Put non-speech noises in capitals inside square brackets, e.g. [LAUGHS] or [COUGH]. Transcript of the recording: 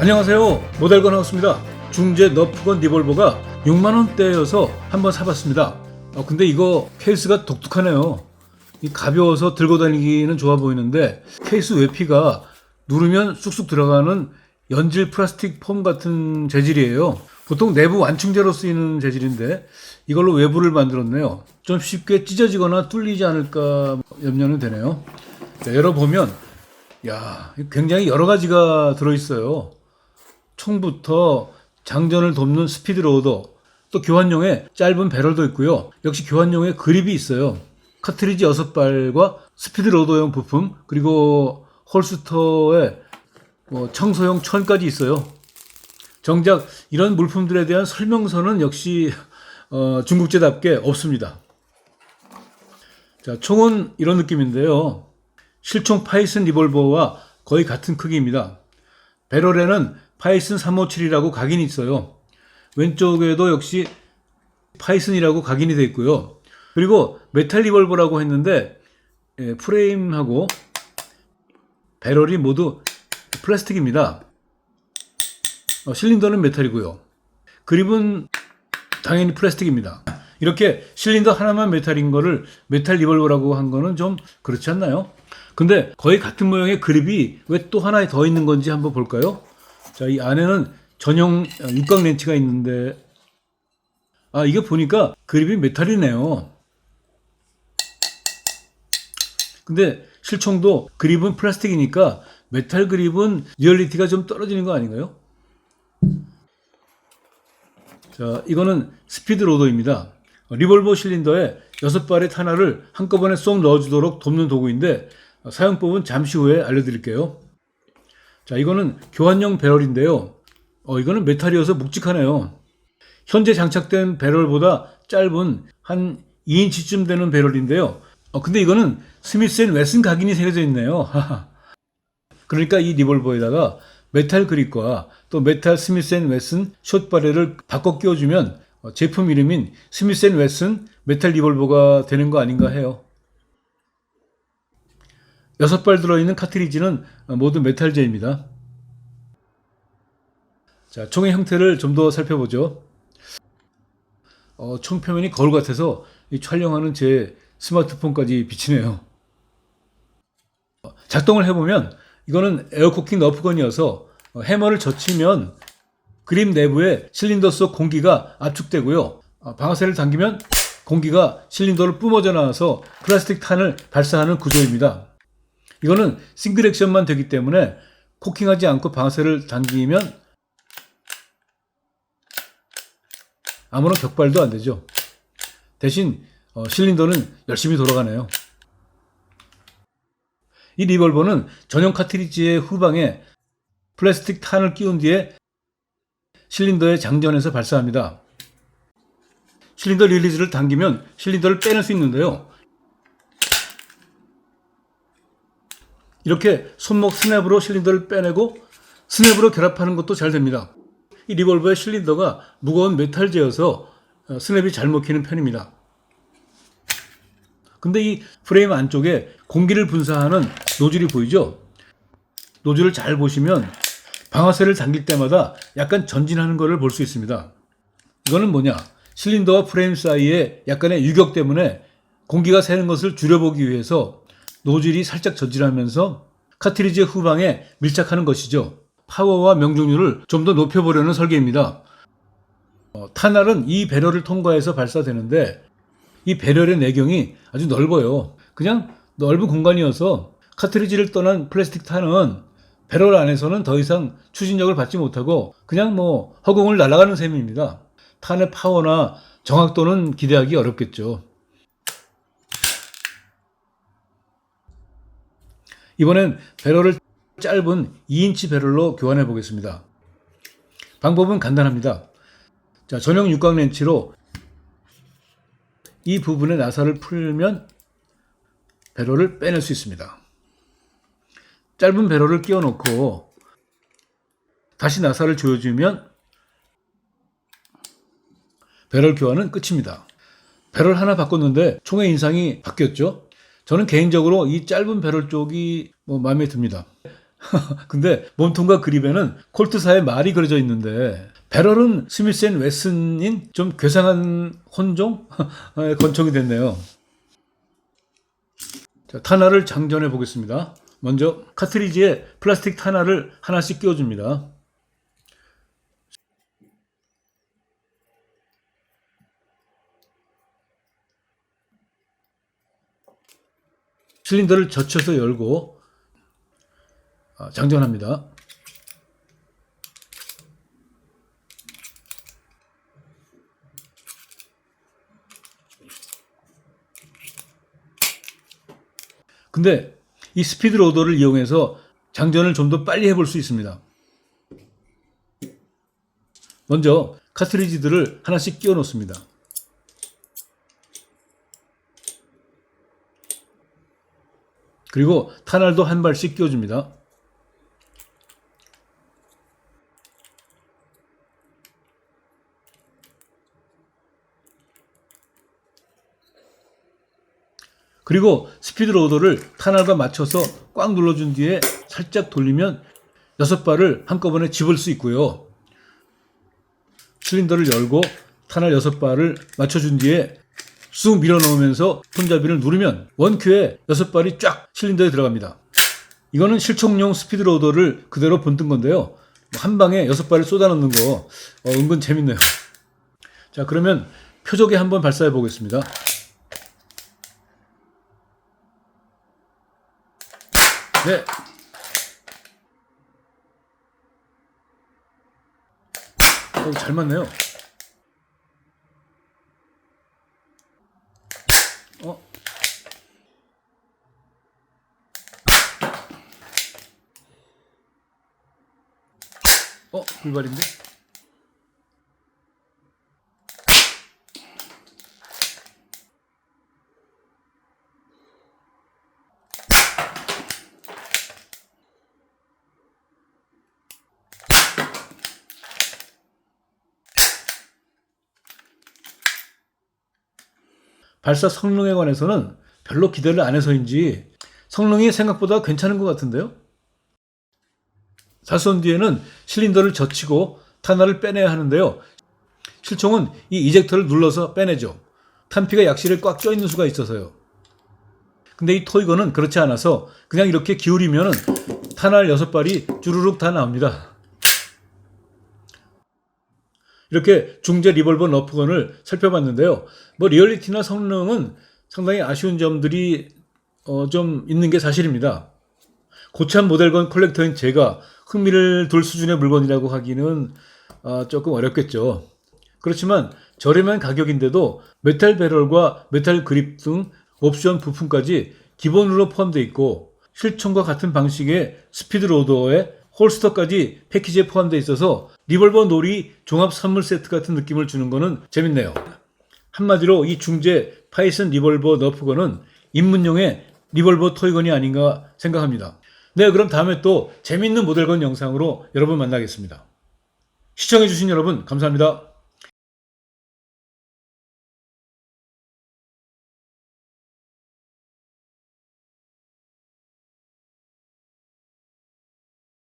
안녕하세요. 모델건 하우스입니다. 중재 너프건 리볼버가 6만원대여서 한번 사봤습니다. 어, 근데 이거 케이스가 독특하네요. 이 가벼워서 들고 다니기는 좋아 보이는데 케이스 외피가 누르면 쑥쑥 들어가는 연질 플라스틱 폼 같은 재질이에요. 보통 내부 완충제로 쓰이는 재질인데 이걸로 외부를 만들었네요. 좀 쉽게 찢어지거나 뚫리지 않을까 염려는 되네요. 자, 열어보면 야, 굉장히 여러 가지가 들어있어요. 총부터 장전을 돕는 스피드 로더, 또 교환용의 짧은 배럴도 있고요. 역시 교환용의 그립이 있어요. 카트리지 6발과 스피드 로더용 부품, 그리고 홀스터에 뭐 청소용 천까지 있어요. 정작 이런 물품들에 대한 설명서는 역시 어, 중국제답게 없습니다. 자, 총은 이런 느낌인데요. 실총 파이슨 리볼버와 거의 같은 크기입니다. 배럴에는 파이슨 357이라고 각인이 있어요. 왼쪽에도 역시 파이슨이라고 각인이 되어 있고요. 그리고 메탈 리볼버라고 했는데 예, 프레임하고 배럴이 모두 플라스틱입니다. 어, 실린더는 메탈이고요. 그립은 당연히 플라스틱입니다. 이렇게 실린더 하나만 메탈인 거를 메탈 리볼버라고 한 거는 좀 그렇지 않나요? 근데 거의 같은 모양의 그립이 왜 또 하나 더 있는 건지 한번 볼까요? 자, 이 안에는 전용 육각 렌치가 있는데 아, 이게 보니까 그립이 메탈이네요. 근데 실총도 그립은 플라스틱이니까 메탈 그립은 리얼리티가 좀 떨어지는 거 아닌가요? 자, 이거는 스피드 로더입니다. 리볼버 실린더에 6발의 탄화를 한꺼번에 쏙 넣어주도록 돕는 도구인데 사용법은 잠시 후에 알려드릴게요. 자, 이거는 교환용 배럴인데요. 어, 이거는 메탈이어서 묵직하네요. 현재 장착된 배럴보다 짧은 한 2인치쯤 되는 배럴인데요. 어, 근데 이거는 스미스 앤 웨슨 각인이 새겨져 있네요. 그러니까 이 리볼버에다가 메탈 그립과 또 메탈 스미스 앤 웨슨 숏바렐을 바꿔 끼워주면 어, 제품 이름인 스미스 앤 웨슨 메탈 리볼버가 되는 거 아닌가 해요. 여섯 발 들어있는 카트리지는 모두 메탈재입니다. 자, 총의 형태를 좀 더 살펴보죠. 어, 총 표면이 거울 같아서 이 촬영하는 제 스마트폰까지 비치네요. 어, 작동을 해보면 이거는 에어코킹 너프건이어서 어, 해머를 젖히면 그림 내부에 실린더 속 공기가 압축되고요. 어, 방아쇠를 당기면 공기가 실린더를 뿜어져 나와서 플라스틱 탄을 발사하는 구조입니다. 이거는 싱글 액션만 되기 때문에 코킹하지 않고 방아쇠를 당기면 아무런 격발도 안 되죠. 대신 어, 실린더는 열심히 돌아가네요. 이 리볼버는 전용 카트리지의 후방에 플라스틱 탄을 끼운 뒤에 실린더에 장전해서 발사합니다. 실린더 릴리즈를 당기면 실린더를 빼낼 수 있는데요. 이렇게 손목 스냅으로 실린더를 빼내고 스냅으로 결합하는 것도 잘 됩니다. 이 리볼버의 실린더가 무거운 메탈재여서 어, 스냅이 잘 먹히는 편입니다. 근데 이 프레임 안쪽에 공기를 분사하는 노즐이 보이죠? 노즐을 잘 보시면 방아쇠를 당길 때마다 약간 전진하는 것을 볼 수 있습니다. 이거는 뭐냐? 실린더와 프레임 사이에 약간의 유격 때문에 공기가 새는 것을 줄여보기 위해서 노즐이 살짝 전진하면서 카트리지 후방에 밀착하는 것이죠. 파워와 명중률을 좀 더 높여보려는 설계입니다. 어, 탄알은 이 배럴을 통과해서 발사되는데 이 배럴의 내경이 아주 넓어요. 그냥 넓은 공간이어서 카트리지를 떠난 플라스틱 탄은 배럴 안에서는 더 이상 추진력을 받지 못하고 그냥 뭐 허공을 날아가는 셈입니다. 탄의 파워나 정확도는 기대하기 어렵겠죠. 이번엔 배럴을 짧은 2인치 배럴로 교환해 보겠습니다. 방법은 간단합니다. 자, 전용 육각 렌치로 이 부분의 나사를 풀면 배럴을 빼낼 수 있습니다. 짧은 배럴을 끼워 놓고 다시 나사를 조여주면 배럴 교환은 끝입니다. 배럴 하나 바꿨는데 총의 인상이 바뀌었죠. 저는 개인적으로 이 짧은 배럴 쪽이 뭐 마음에 듭니다. [LAUGHS] 근데 몸통과 그립에는 콜트사의 말이 그려져 있는데 배럴은 스미스 앤 웨슨인 좀 괴상한 혼종 [LAUGHS] 아, 건총이 됐네요. 자, 탄화를 장전해 보겠습니다. 먼저 카트리지에 플라스틱 탄화를 하나씩 끼워줍니다. 실린더를 젖혀서 열고 아, 장전합니다. 근데 이 스피드 로더를 이용해서 장전을 좀 더 빨리 해볼 수 있습니다. 먼저 카트리지들을 하나씩 끼워 놓습니다. 그리고 탄알도 한 발씩 끼워줍니다. 그리고 스피드 로더를 탄알과 맞춰서 꽉 눌러준 뒤에 살짝 돌리면 여섯 발을 한꺼번에 집을 수 있고요. 실린더를 열고 탄알 여섯 발을 맞춰준 뒤에 쑥 밀어 넣으면서 손잡이를 누르면 원큐에 여섯 발이 쫙 실린더에 들어갑니다. 이거는 실총용 스피드 로더를 그대로 본뜬 건데요. 한 방에 여섯 발을 쏟아 넣는 거 어, 은근 재밌네요. 자 그러면 표적에 한번 발사해 보겠습니다. 네. 어, 잘 맞네요. 어? 어? 불발인데? 발사 성능에 관해서는 별로 기대를 안 해서인지 성능이 생각보다 괜찮은 것 같은데요? 사선 뒤에는 실린더를 젖히고 탄화를 빼내야 하는데요. 실총은 이 이젝터를 눌러서 빼내죠. 탄피가 약실에 꽉 껴있는 수가 있어서요. 근데 이 토이건은 그렇지 않아서 그냥 이렇게 기울이면 탄알 6발이 주르륵 다 나옵니다. 이렇게 중재 리볼버 너프건을 살펴봤는데요. 뭐 리얼리티나 성능은 상당히 아쉬운 점들이 어, 좀 있는 게 사실입니다. 고참 모델건 컬렉터인 제가 흥미를 둘 수준의 물건이라고 하기는 어, 조금 어렵겠죠. 그렇지만 저렴한 가격인데도 메탈 배럴과 메탈 그립 등 옵션 부품까지 기본으로 포함되어 있고 실총과 같은 방식의 스피드 로더에 홀스터까지 패키지에 포함되어 있어서 리볼버 놀이 종합 선물 세트 같은 느낌을 주는 거는 재밌네요. 한마디로 이 중재 파이슨 리볼버 너프건은 입문용의 리볼버 토이건이 아닌가 생각합니다. 네, 그럼 다음에 또 재밌는 모델건 영상으로 여러분 만나겠습니다. 시청해주신 여러분 감사합니다.